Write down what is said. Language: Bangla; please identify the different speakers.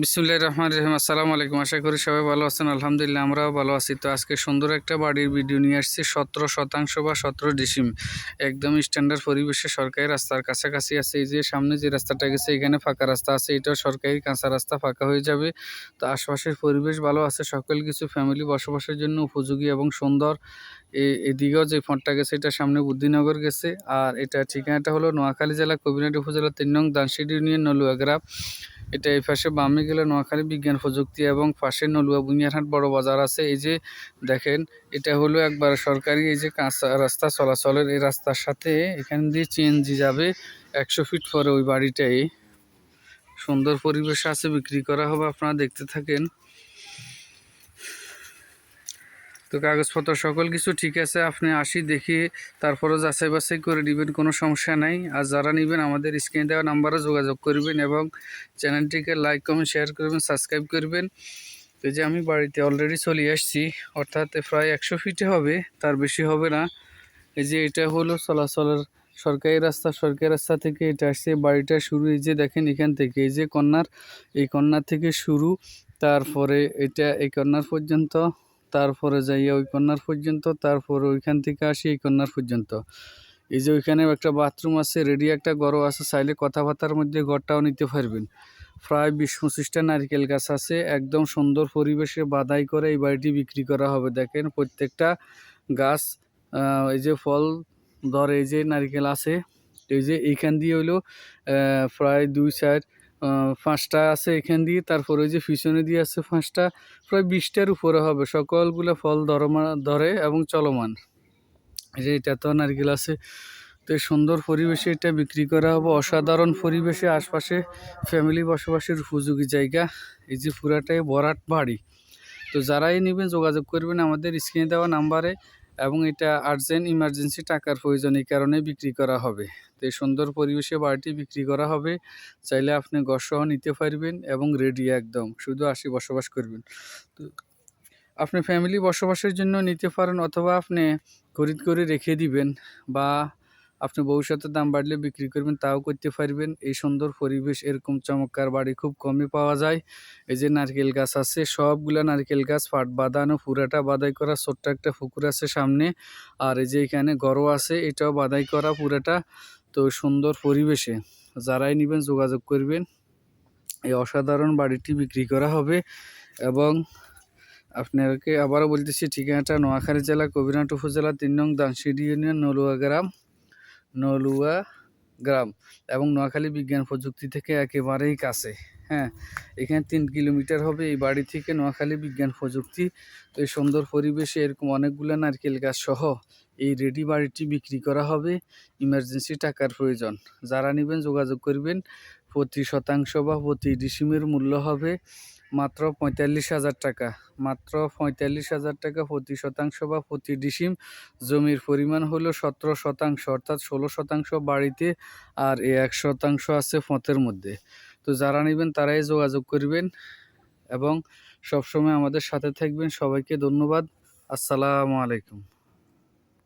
Speaker 1: বিসমুল্লাহ রহমান রহিম। আসসালামু আলাইকুম। আশা করি সবাই ভালো আছেন। আলহামদুলিল্লাহ, আমরাও ভালো আছি। তো আজকে সুন্দর একটা বাড়ির ভিডিও নিয়ে আসছি। সতেরো শতাংশ বা সতেরো ডিসিম। একদম স্ট্যান্ডার্ড পরিবেশে সরকারি রাস্তার কাছাকাছি আছে। এই যে সামনে যে রাস্তাটা গেছে, এখানে ফাঁকা রাস্তা আছে। এটাও সরকারি কাঁচা রাস্তা, ফাঁকা হয়ে যাবে। তো আশপাশের পরিবেশ ভালো আছে। সকল কিছু ফ্যামিলি বসবাসের জন্য উপযোগী এবং সুন্দর। এদিকেও যে ফোনটা গেছে, এটা সামনে বুদ্ধিনগর গেছে। আর এটা ঠিকানাটা হলো নোয়াখালী জেলা কবিরাট উপজেলা, তিন নং দানশিড ইউনিয়ন নলুয়া গ্রাম এটা এই পাশে বামে গেলে নোয়াখালী বিজ্ঞান, প্রযুক্তি এবং পাশে নলুয়া বুনিয়ারহাট বড় বাজার আছে। এই যে দেখেন, এটা হলো একবার সরকারি এই যে কাঁচা রাস্তা চলাচলের এই রাস্তার সাথে এখান দিয়ে চিএনজি যাবে একশো ফিট পরে ওই বাড়িটাই। সুন্দর পরিবেশ আছে, বিক্রি করা হবে, আপনারা দেখতে থাকেন। তো কাগজপত্র সকল কিছু ঠিক আছে, আপনি আসি দেখি তারপরে যাচাই বাছাই করে নেবেন, কোনো সমস্যা নাই। আর যারা নেবেন, আমাদের স্ক্রিনে দেওয়া নাম্বারে যোগাযোগ করবেন এবং চ্যানেলটিকে লাইক কমেন্ট শেয়ার করবেন সাবস্ক্রাইব করবেন। তো যে আমি বাড়িতে অলরেডি চলে আসছি, অর্থাৎ প্রায় একশো ফিটে হবে, তার বেশি হবে না। এই যে এটা হলো চলাচলের সরকারি রাস্তা সরকারি রাস্তা থেকে এটা আসছে, বাড়িটা শুরু, এই যে দেখেন এখান থেকে, এই যে কন্যার, এই কন্যার থেকে শুরু, তারপরে এটা এই কন্যার পর্যন্ত তারপরে যাইয়া ওই কন্যার পর্যন্ত তারপরে ওইখান থেকে আসি এই কন্যার পর্যন্ত। এই যে ওইখানে একটা বাথরুম আছে রেডি একটা ঘরও আছে চাইলে কথাবার্তার মধ্যে ঘরটাও নিতে পারবেন। প্রায় বিশ পঁচিশটা নারকেল গাছ আছে একদম সুন্দর পরিবেশে বাধাই করে এই বাড়িটি বিক্রি করা হবে। দেখেন প্রত্যেকটা গাছ এই যে ফল ধরে এই যে নারকেল আছে এই যে এইখান দিয়ে হইল প্রায় দুই আহ, পাঁচটা আছে এখান দিয়ে, তারপরে ওই যে পিছনে দিয়ে আছে পাঁচটা, প্রায় বিশটার উপরে হবে। সকলগুলো ফল ধরমা, ধরে এবং চলমান। এই যে এটা তো নারকেল আছে। তো সুন্দর পরিবেশে এটা বিক্রি করা হবে। অসাধারণ পরিবেশে আশপাশে ফ্যামিলি বসবাসের উপযোগী জায়গা। এই যে পুরাটাই বরাট বাড়ি। তো যারাই নেবেন যোগাযোগ করবেন। আমাদের স্ক্রিনে দেওয়া নাম্বারে এবং এটা আর্জেন্ট ইমার্জেন্সি টাকার প্রয়োজন এই কারণে বিক্রি করা হবে। তো এই সুন্দর পরিবেশে বাড়িটি বিক্রি করা হবে। চাইলে আপনি গসহ নিতে পারবেন এবং রেডি একদম, শুধু আসি বসবাস করবেন। তো আপনি ফ্যামিলি বসবাসের জন্য নিতে পারেন অথবা আপনি খরিদ করে রেখে দিবেন বা আপনি ভবিষ্যতে দাম বাড়লে বিক্রি করবেন, তাও করতে পারবেন। এই সুন্দর পরিবেশ, এরকম চমৎকার বাড়ি খুব কমই পাওয়া যায়। এই যে নারকেল গাছ আছে, সবগুলা নারকেল গাছ পাট বাঁধানো, পুরাটা বাদাই করা, ছোট্ট একটা পুকুর আছে সামনে। আর এই যে এখানে গরু আছে, এটাও বাদাই করা পুরাটা। তো সুন্দর পরিবেশে যারাই নেবেন যোগাযোগ করবেন। এই অসাধারণ বাড়িটি বিক্রি করা হবে এবং আপনাকে আবারও বলতেছি, ঠিকানাটা নোয়াখালী জেলা, কবিরহাট উপজেলা, তিন নং দানসিডি ইউনিয়ন, নলুয়া গ্রাম। নলুয়া গ্রাম এবং নোয়াখালী বিজ্ঞান প্রযুক্তি থেকে একেবারেই কাছে হ্যাঁ। এখানে তিন কিলোমিটার হবে এই বাড়ি থেকে নোয়াখালী বিজ্ঞান প্রযুক্তি। তো এই সুন্দর পরিবেশে এরকম অনেকগুলো নারকেল গাছ সহ এই রেডি বাড়িটি বিক্রি করা হবে। ইমার্জেন্সি টাকার প্রয়োজন। যারা নেবেন যোগাযোগ করবেন, প্রতি শতাংশ বা প্রতি ডিসিমের মূল্য হবে। মাত্র পঁয়তাল্লিশ হাজার টাকা। মাত্র পঁয়তাল্লিশ হাজার টাকা প্রতি শতাংশ বা প্রতি ডিসিম। জমির পরিমাণ হলো সতেরো শতাংশ, অর্থাৎ ষোলো শতাংশ বাড়িতে আর এই এক শতাংশ আছে ফতের মধ্যে। তো যারা নেবেন তারাই যোগাযোগ করবেন এবং সবসময় আমাদের সাথে থাকবেন। সবাইকে ধন্যবাদ। আসসালামু আলাইকুম।